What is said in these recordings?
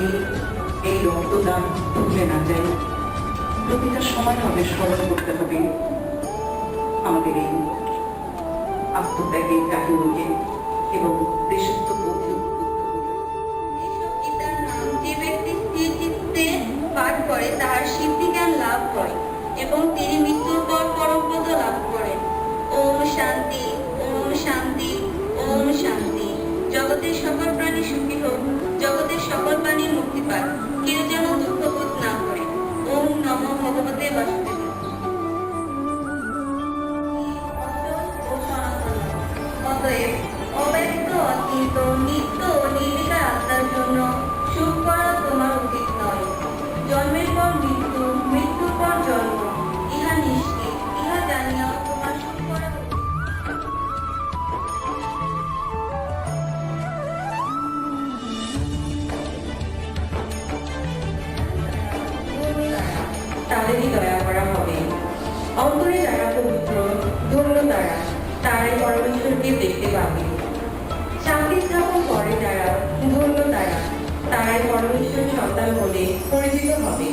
এই দিন এই রক্তদান ভুলে না যাই। প্রতিটা সময় হবে স্মরণ করতে হবে। আমাদের এই আত্মত্যাগের কাহিনীকে তাদেরই দয়া করা হবে। অন্তরে যারা পবিত্র, ধন্য তারা, তারাই পরমেশ্বরকে দেখতে পাবে। শান্তি স্থাপন করে যারা ধন্য তারা, তারাই পরমেশ্বর সন্তান বলে পরিচিত হবে।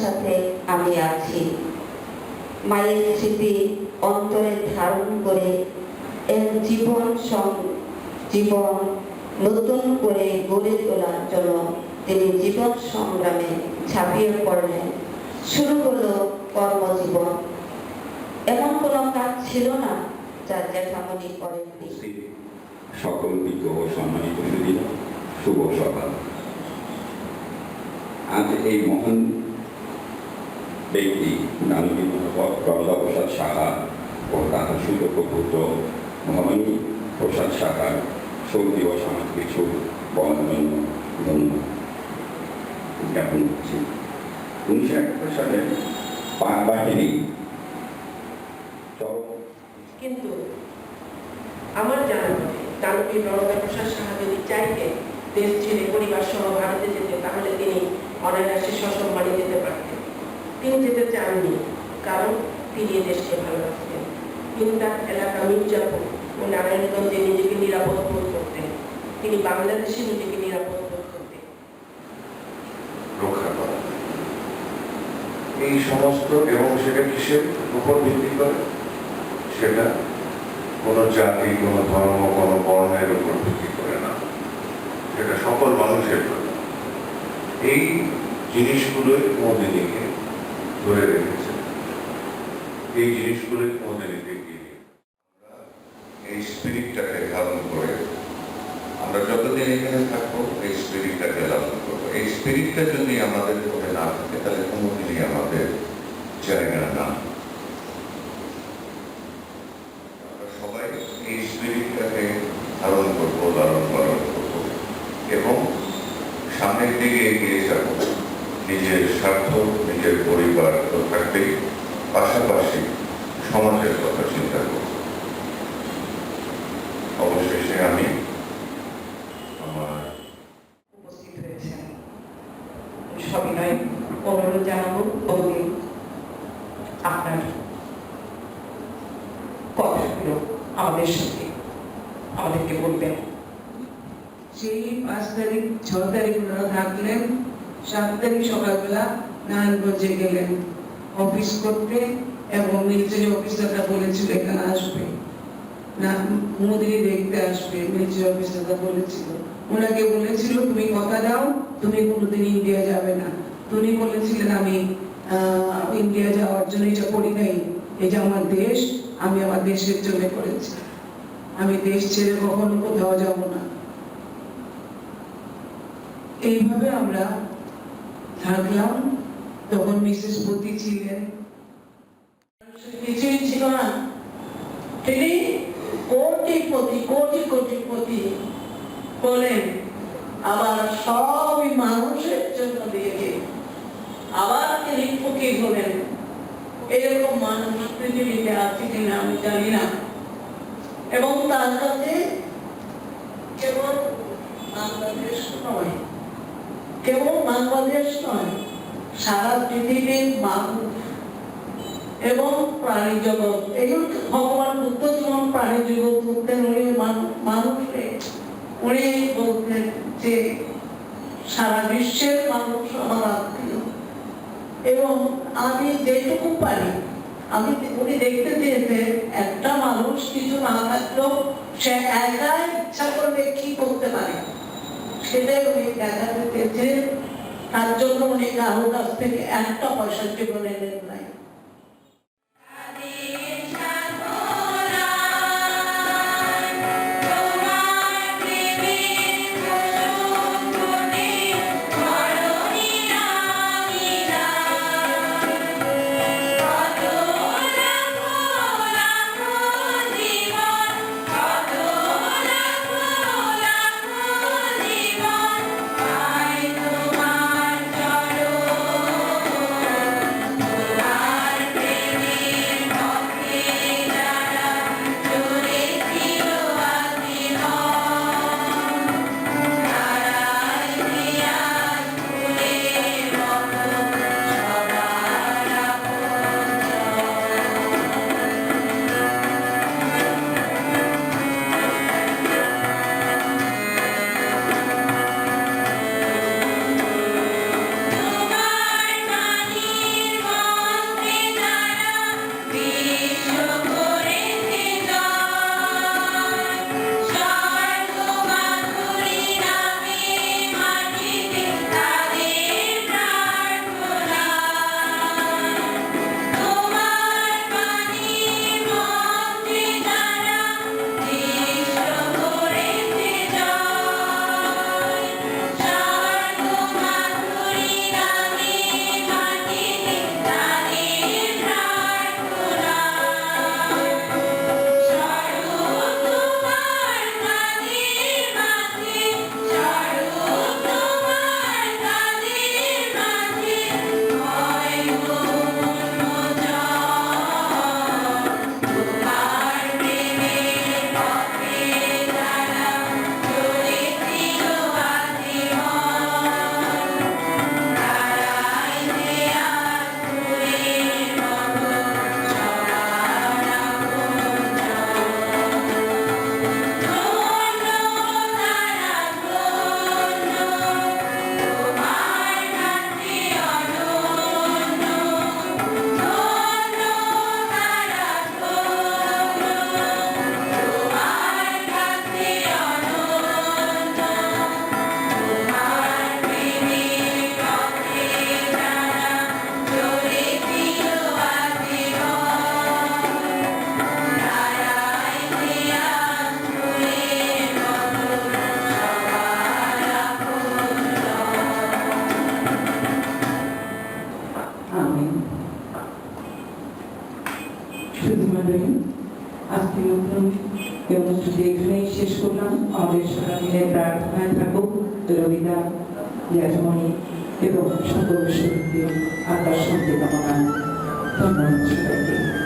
সাথে আমি আছি। মায়ের স্মৃতি অন্তরে ধারণ করে এর জীবন জীবন নতুন করে গড়ে তোলার জন্য তিনি জীবন সংগ্রামে ঝাঁপিয়ে পড়লেন। শুরু হলো কর্মজীবন। এমন কোনো কাজ ছিল না যা জ্যাঠামণি করেননি। সকল বিজ্ঞ ও সম্মানিত শুভ সকাল। আজ এই মহান ব্যক্তি নানবী প্রহ্লাদ প্রসাদ সাহা ও তাহার সুযোগ্য পুত্র ভবানী প্রসাদ সাহার সৌদি ও সমাজ কিছু বন্ধন উদযাপন করছি। উনিশশো একাত্তর সালে পাক বাহিনী কিন্তু আমার জানা মতে দানবী নরদা প্রসাদ সাহা যদি চাইতেন দেশ ছেড়ে পরিবার সহ ভারতে যেতে, তাহলে তিনি অনায়াসে সসম্মানে যেতে পারতেন তিনি যেতে চাননি কারণ তিনি দেশকে ভালোবাসতেন। তিনি তার এলাকা মির্জাপুর ও নারায়ণগঞ্জে নিজেকে নিরাপদ বোধ করতেন। তিনি বাংলাদেশে নিজেকে নিরাপদ এই সমস্ত এবং সেটা কিসের উপর ভিত্তি করে? সেটা কোনো জাতি, কোনো ধর্ম, কোনো বর্ণের উপর ভিত্তি করে না। সেটা সকল মানুষের জন্য এই জিনিসগুলোই মোদিনীকে ধরে রেখেছে। এই জিনিসগুলোই এগিয়ে আমরা এই স্পিরিটটাকে ধারণ করে আমরা যতদিন এখানে থাকব, এই স্পিরিটটাকে লালন করব। এই স্পিরিটটা যদি আমাদের মধ্যে না থাকে, তাহলে কোনোদিনই আমাদের জায়গা না আমরা সবাই এই স্পিরিটটাকে ধারণ করব লালন পালন করব এবং সামনের দিকে এগিয়ে যাব নিজের স্বার্থ নিজের পরিবার তো থাকবেই পাশাপাশি সমাজের কথা চিন্তা করব। অবশেষে আমি আমার উপস্থিত হয়েছেন। সবিনয় অনুরোধ জানাব বহুদিন আপনার কথাগুলো আমাদের সাথে আমাদেরকে বলবেন। সেই পাঁচ তারিখ ছ তারিখ ওনারা থাকলেন। সাত তারিখ সকালবেলা নারায়ণগঞ্জে গেলেন। অফিস করতে এবং মিলিটারি অফিসাররা বলেছিল, এখানে আসবে। না, মোদি দেখতে আসবে মিলিটারি অফিসাররা বলেছিল। ওনাকে বলেছিল, তুমি কথা দাও, তুমি কোনোদিন ইন্ডিয়া যাবে না। উনি বলেছিলেন, আমি ইন্ডিয়া যাওয়ার জন্য এটা করি নাই। এটা আমার দেশ, আমি আমার দেশের জন্য করেছি। আমি দেশ ছেড়ে কখনো কোথাও যাব না। এইভাবে আমরা থাকলাম। তখন মিসেস পতি ছিলেন। কিছুই ছিল না। তিনি কোটি বলেন আবার সবই মানুষের জন্য দিয়েছে আবার তিনি ফকির হলেন। এরকম মানুষ পৃথিবীতে আছে কিনা আমি জানি না। এবং তার কাছে কেবল বাংলাদেশ নয়, কেবল বাংলাদেশ নয় সারা পৃথিবীর এবং প্রাণী জগৎ। এগুলো ভগবান বুদ্ধ যেমন প্রাণী জগৎ বলতেন উনি মানু- মানুষে, উনি বলতেন যে সারা বিশ্বের মানুষ আমার আত্মীয়। এবং আমি যেটুকু পারি, আমি উনি দেখতে চেয়েছেন একটা মানুষ কিছু না থাকলেও সে একাই ইচ্ছা করলে কি করতে পারে। সেটাই উনি দেখাতে চেয়েছেন। তার জন্য উনি কারোর কাছ থেকে একটা পয়সা জীবনে নেন এই এখানেই শেষ করলাম, আমাদের সবাই মিলে প্রার্থনায় থাকুক। রবিদা জ্যাঠমণি এবং সকল শহীদদের আকাশ শান্তি কামনা। ধন্যবাদ